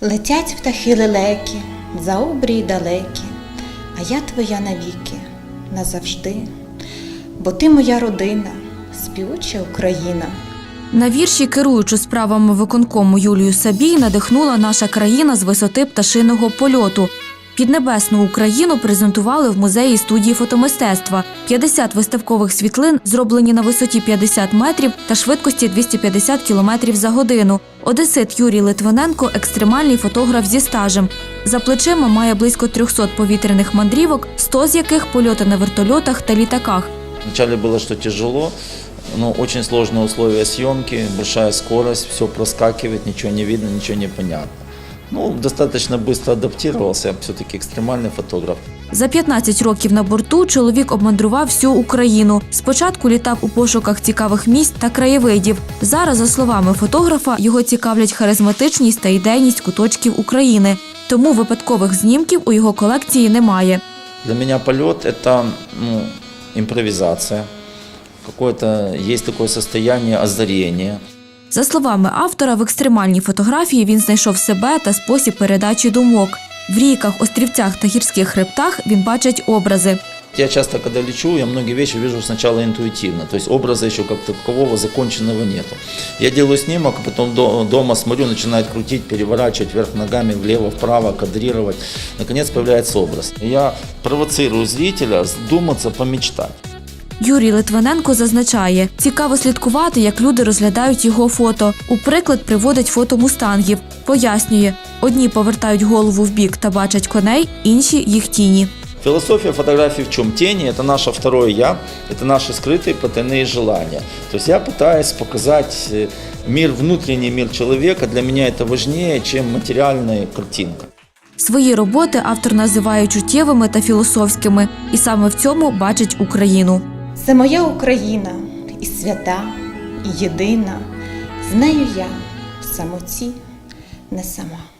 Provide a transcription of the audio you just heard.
Летять птахи лелеки за обрії далекі, а я твоя навіки, назавжди, бо ти моя родина, співуча Україна. На вірші, керуючи справами виконкому Юлію Сабій, надихнула наша країна з висоти пташиного польоту. Піднебесну Україну презентували в музеї студії фотомистецтва. 50 виставкових світлин зроблені на висоті 50 метрів та швидкості 250 кілометрів за годину. Одесит Юрій Литвиненко екстремальний фотограф зі стажем. За плечима має близько 300 повітряних мандрівок, 100 з яких польоти на вертольотах та літаках. Вначале было, что тяжело, но очень сложные условия съемки, большая скорость, все проскакивает, ничего не видно, ничего не понятно. Ну, достаточно быстро адаптировался, я все-таки экстремальный фотограф. За 15 років на борту чоловік обмандрував всю Україну. Спочатку літав у пошуках цікавих місць та краєвидів. Зараз, за словами фотографа, його цікавлять харизматичність та ідейність куточків України. Тому випадкових знімків у його колекції немає. Для меня полет – это ну, импровизация, какое-то есть такое состояние озарения. За словами автора, в екстремальній фотографії він знайшов себе та спосіб передачі думок. В ріках, острівцях та гірських хребтах він бачить образи. Я часто, когда лечу, я многие вещи вижу сначала интуитивно, то есть образа еще такового законченного нету. Я делаю снимок, потом до- дома смотрю, начинает крутить, переворачивать вверх ногами, влево, вправо, кадрировать. Наконец появляется образ. Я провоцирую зрителя задуматься, помечтать. Юрій Литвиненко зазначає, цікаво слідкувати, як люди розглядають його фото. У приклад приводить фото мустангів. Пояснює, одні повертають голову в бік та бачать коней, інші їх тіні. Философия фотографии в чем? Тени – это наше второе «я», это наши скрытые потайные желания. То есть я пытаюсь показать э, мир, внутренний мир человека. Для меня это важнее, чем материальная картинка. Свої роботи автор називає чуттєвими та філософськими, і саме в цьому бачить Україну. Це моя Україна, і свята, і єдина. З нею я в самоті не сама.